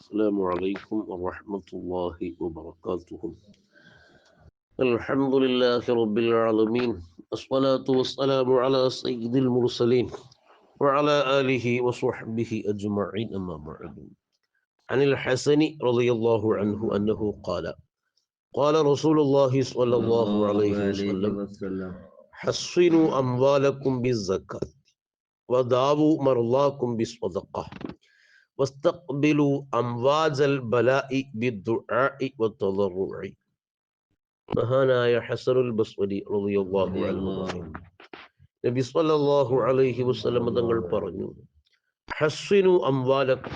السلام عليكم ورحمة الله وبركاته. الحمد لله رب العالمين الصلاة والسلام على سيد المرسلين وعلى آله وصحبه أجمعين أما بعد. عن الحسن رضي الله عنه أنه قال قال رسول الله صلى الله عليه وسلم حصنوا أموالكم بالزكاة وداووا مرضاكم بالصدقة. മഹാനായ ഹസനുൽ നബി അലൈഹി വസല്ലം തങ്ങൾ പറഞ്ഞു ഹസ്സിനു അംവാലക്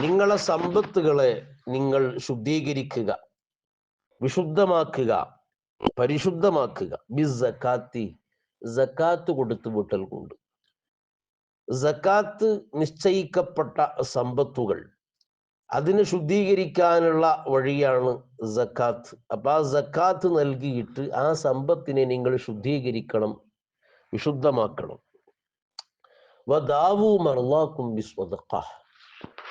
നിങ്ങളെ സമ്പത്തുകളെ നിങ്ങൾ ശുദ്ധീകരിക്കുക വിശുദ്ധമാക്കുക പരിശുദ്ധമാക്കുക. സക്കാത്ത് കൊടുത്തു വിട്ടൽ കൊണ്ട്. സക്കാത്ത് നിശ്ചയിക്കപ്പെട്ട സമ്പത്തുകൾ. അതിനെ ശുദ്ധീകരിക്കാനുള്ള വഴിയാണ് സക്കാത്ത് അപ്പൊ ആ സക്കാത്ത് നൽകിയിട്ട് ആ സമ്പത്തിനെ നിങ്ങൾ ശുദ്ധീകരിക്കണം വിശുദ്ധമാക്കണം. വദാവു മർലാക്കും വിസ്വതക്ക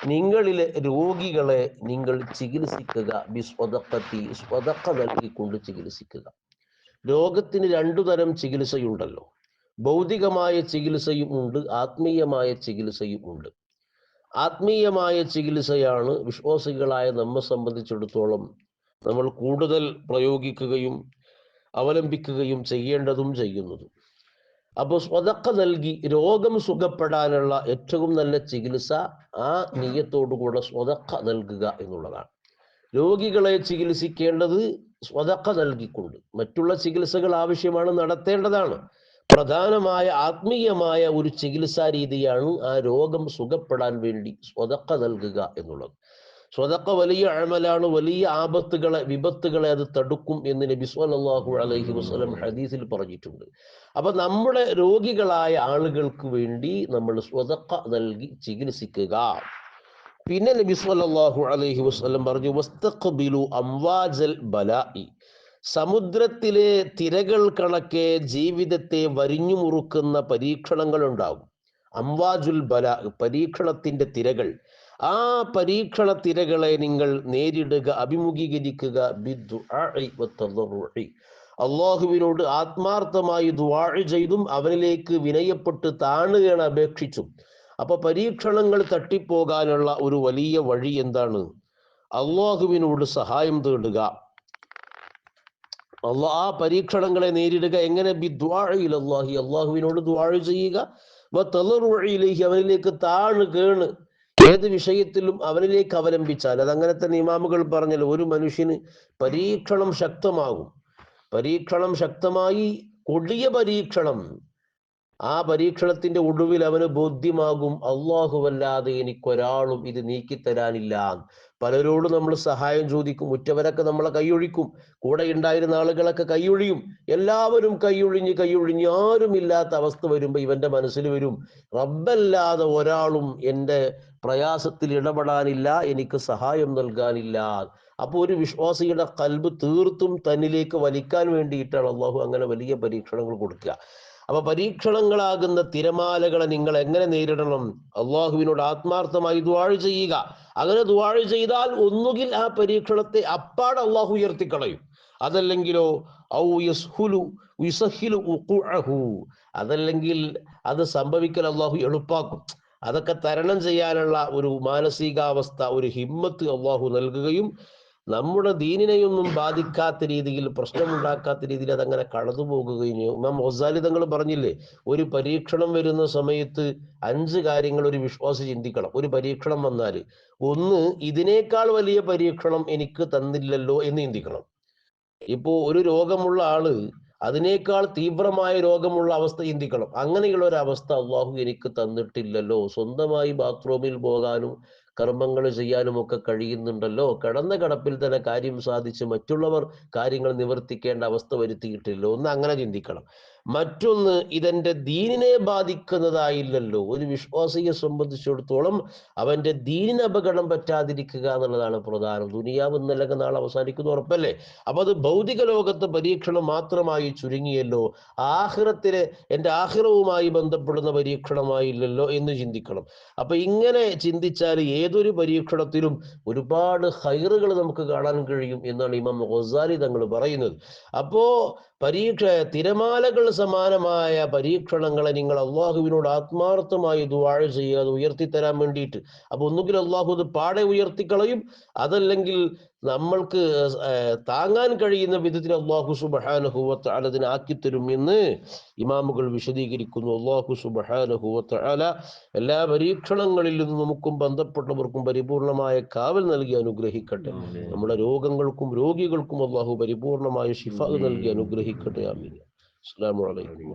നിങ്ങളിലെ രോഗികളെ നിങ്ങൾ ചികിത്സിക്കുക വിസ്വതക്കത്തി സ്വതക്ക നൽകിക്കൊണ്ട് ചികിത്സിക്കുക. രോഗത്തിന് രണ്ടു തരം ചികിത്സയുണ്ടല്ലോ. ഭൗതികമായ ചികിത്സയും ഉണ്ട് ആത്മീയമായ ചികിത്സയും ഉണ്ട്. ആത്മീയമായ ചികിത്സയാണ് വിശ്വാസികളായ നമ്മെ സംബന്ധിച്ചിടത്തോളം നമ്മൾ കൂടുതൽ പ്രയോഗിക്കുകയും അവലംബിക്കുകയും ചെയ്യേണ്ടതും ചെയ്യുന്നതും. അപ്പോൾ സ്വതക്ക നൽകി രോഗം സുഖപ്പെടാനുള്ള ഏറ്റവും നല്ല ചികിത്സ ആ നീയത്തോടുകൂടെ സ്വതക്ക നൽകുക എന്നുള്ളതാണ്. രോഗികളെ ചികിത്സിക്കേണ്ടത് സ്വതക്ക നൽകിക്കൊണ്ട് മറ്റുള്ള ചികിത്സകൾ ആവശ്യമാണ് നടത്തേണ്ടതാണ്. പ്രധാനമായ ആത്മീയമായ ഒരു ചികിത്സാ രീതിയാണ് ആ രോഗം സുഖപ്പെടാൻ വേണ്ടി സ്വതക്ക നൽകുക എന്നുള്ളത്. സ്വതക്ക വലിയ അഴമലാണ് വലിയ ആപത്തുകളെ വിപത്തുകളെ അത് തടുക്കും എന്ന് നബി സ്വല്ലല്ലാഹു അലൈഹി വസല്ലം ഹദീസിൽ പറഞ്ഞിട്ടുണ്ട്. അപ്പൊ നമ്മുടെ രോഗികളായ ആളുകൾക്ക് വേണ്ടി നമ്മൾ സ്വതക്ക നൽകി ചികിത്സിക്കുക. പിന്നെ നബി സ്വല്ലല്ലാഹു അലൈഹി വസല്ലം പറഞ്ഞു വസ്തഖ്ബിലു അംവാജൽ ബലായി സമുദ്രത്തിലെ തിരകൾ കണക്കെ ജീവിതത്തെ വരിഞ്ഞു മുറുക്കുന്ന പരീക്ഷണങ്ങൾ ഉണ്ടാകും അംവാജുൽ ബല പരീക്ഷണത്തിന്റെ തിരകൾ. ആ പരീക്ഷണ തിരകളെ നിങ്ങൾ നേരിടുക അഭിമുഖീകരിക്കുക. അള്ളാഹുവിനോട് ആത്മാർത്ഥമായി ദ്വാഴ ചെയ്തും അവനിലേക്ക് വിനയപ്പെട്ട് താണുകയാണ് അപേക്ഷിച്ചും. അപ്പൊ പരീക്ഷണങ്ങൾ തട്ടിപ്പോകാനുള്ള ഒരു വലിയ വഴി എന്താണ്? അള്ളാഹുവിനോട് സഹായം തേടുക. അള്ളാ ആ പരീക്ഷണങ്ങളെ നേരിടുക. എങ്ങനെ? അള്ളാഹി അള്ളാഹുവിനോട് ദ്വാഴ ചെയ്യുക. അവനിലേക്ക് താഴ് കേണ്. ഏത് വിഷയത്തിലും അവനിലേക്ക് അവലംബിച്ചാൽ. അതങ്ങനെ തന്നെ ഇമാമുകൾ പറഞ്ഞാൽ ഒരു മനുഷ്യന് പരീക്ഷണം ശക്തമാകും. പരീക്ഷണം ശക്തമായി കൊടിയ പരീക്ഷണം ആ പരീക്ഷണത്തിന്റെ ഒടുവിൽ അവന് ബോധ്യമാകും അള്ളാഹുവല്ലാതെ എനിക്കൊരാളും ഇത് നീക്കിത്തരാനില്ല. പലരോടും നമ്മൾ സഹായം ചോദിക്കും ഉറ്റവരൊക്കെ നമ്മളെ കൈയൊഴിക്കും കൂടെ ഉണ്ടായിരുന്ന ആളുകളൊക്കെ കൈയൊഴിയും എല്ലാവരും കൈയൊഴിഞ്ഞ് കൈയൊഴിഞ്ഞ് ആരുമില്ലാത്ത അവസ്ഥ വരുമ്പോൾ ഇവന്റെ മനസ്സിൽ വരും റബ്ബല്ലാതെ ഒരാളും എന്റെ പ്രയാസത്തിൽ ഇടപെടാനില്ല എനിക്ക് സഹായം നൽകാനില്ല. അപ്പോൾ ഒരു വിശ്വാസിയുടെ കൽബ് തീർത്തും തന്നിലേക്ക് വലിക്കാൻ വേണ്ടിയിട്ടാണ് അള്ളാഹു അങ്ങനെ വലിയ പരീക്ഷണങ്ങൾ കൊടുക്കുക. അപ്പൊ പരീക്ഷണങ്ങളാകുന്ന തിരമാലകളെ നിങ്ങൾ എങ്ങനെ നേരിടണം? അള്ളാഹുവിനോട് ആത്മാർത്ഥമായി ദ്വാഴ് ചെയ്യുക. അങ്ങനെ ദ്വാഴ് ചെയ്താൽ ഒന്നുകിൽ ആ പരീക്ഷണത്തെ അപ്പാട് അള്ളാഹു ഉയർത്തിക്കളയും. അതല്ലെങ്കിലോ ഔ യസ്ഹുലു യുസഹിലു അതല്ലെങ്കിൽ അത് സംഭവിക്കൽ അള്ളാഹു എളുപ്പാക്കും. അതൊക്കെ തരണം ചെയ്യാനുള്ള ഒരു മാനസികാവസ്ഥ ഒരു ഹിമ്മത്ത് അള്ളാഹു നൽകുകയും നമ്മുടെ ദീനിനെയൊന്നും ബാധിക്കാത്ത രീതിയിൽ പ്രശ്നമുണ്ടാക്കാത്ത രീതിയിൽ അതങ്ങനെ കടന്നു പോകുകയും ചെയ്യും. ഇമാം മൊസാലി തങ്ങൾ പറഞ്ഞില്ലേ ഒരു പരീക്ഷണം വരുന്ന സമയത്ത് അഞ്ച് കാര്യങ്ങൾ ഒരു വിശ്വാസി ചിന്തിക്കണം. ഒരു പരീക്ഷണം വന്നാൽ ഒന്ന് ഇതിനേക്കാൾ വലിയ പരീക്ഷണം എനിക്ക് തന്നില്ലല്ലോ എന്ന് ചിന്തിക്കണം. ഇപ്പോ ഒരു രോഗമുള്ള ആൾ അതിനേക്കാൾ തീവ്രമായ രോഗമുള്ള അവസ്ഥ ചിന്തിക്കണം. അങ്ങനെയുള്ള ഒരു അവസ്ഥ അള്ളാഹു എനിക്ക് തന്നിട്ടില്ലല്ലോ. സ്വന്തമായി ബാത്റൂമിൽ പോകാനും കർമ്മങ്ങൾ ചെയ്യാനും ഒക്കെ കഴിയുന്നുണ്ടല്ലോ. കിടന്ന കിടപ്പിൽ തന്നെ കാര്യം സാധിച്ച് മറ്റുള്ളവർ കാര്യങ്ങൾ നിവർത്തിക്കേണ്ട അവസ്ഥ വരുത്തിയിട്ടില്ലോ ഒന്ന് അങ്ങനെ ചിന്തിക്കണം. മറ്റൊന്ന് ഇതെന്റെ ദീനിനെ ബാധിക്കുന്നതായില്ലല്ലോ. ഒരു വിശ്വാസിയെ സംബന്ധിച്ചിടത്തോളം അവന്റെ ദീനിന് അപകടം പറ്റാതിരിക്കുക എന്നുള്ളതാണ് പ്രധാനം. ദുനിയാവ് ഇന്നല്ലെങ്കിൽ നാളെ അവസാനിക്കുന്ന ഉറപ്പല്ലേ? അപ്പൊ അത് ഭൗതിക ലോകത്തെ പരീക്ഷണം മാത്രമായി ചുരുങ്ങിയല്ലോ. ആഹ്റത്തിലെ എന്റെ ആഹ്റവുമായി ബന്ധപ്പെടുന്ന പരീക്ഷണമായില്ലല്ലോ എന്ന് ചിന്തിക്കണം. അപ്പൊ ഇങ്ങനെ ചിന്തിച്ചാൽ ഏതൊരു പരീക്ഷണത്തിലും ഒരുപാട് ഹൈറുകൾ നമുക്ക് കാണാൻ കഴിയും എന്നാണ് ഇമാം ഗസാലി തങ്ങൾ പറയുന്നത്. അപ്പോ പരീക്ഷ തിരമാലകൾ സമാനമായ പരീക്ഷണങ്ങളെ നിങ്ങൾ അള്ളാഹുവിനോട് ആത്മാർത്ഥമായി ദുവാഴ ചെയ്യുക അത് ഉയർത്തിത്തരാൻ വേണ്ടിയിട്ട്. അപ്പൊ ഒന്നുകിൽ അള്ളാഹു അത് പാടെ ഉയർത്തിക്കളയും അതല്ലെങ്കിൽ നമ്മൾക്ക് താങ്ങാൻ കഴിയുന്ന വിധത്തിൽ അള്ളാഹു സുബഹാനഹുവത്ത് അലതിനെ ആക്കിത്തരും എന്ന് ഇമാമുകൾ വിശദീകരിക്കുന്നു. അള്ളാഹു സുബഹാനഹുവത്ത് അല എല്ലാ പരീക്ഷണങ്ങളിൽ നിന്നും നമുക്കും ബന്ധപ്പെട്ടവർക്കും പരിപൂർണമായ കാവൽ നൽകി അനുഗ്രഹിക്കട്ടെ. നമ്മുടെ രോഗങ്ങൾക്കും രോഗികൾക്കും അള്ളാഹു പരിപൂർണമായ ഷിഫ നൽകി അനുഗ്രഹിക്കട്ടെ. ആമീൻ. അസ്സാം വലൈക്കും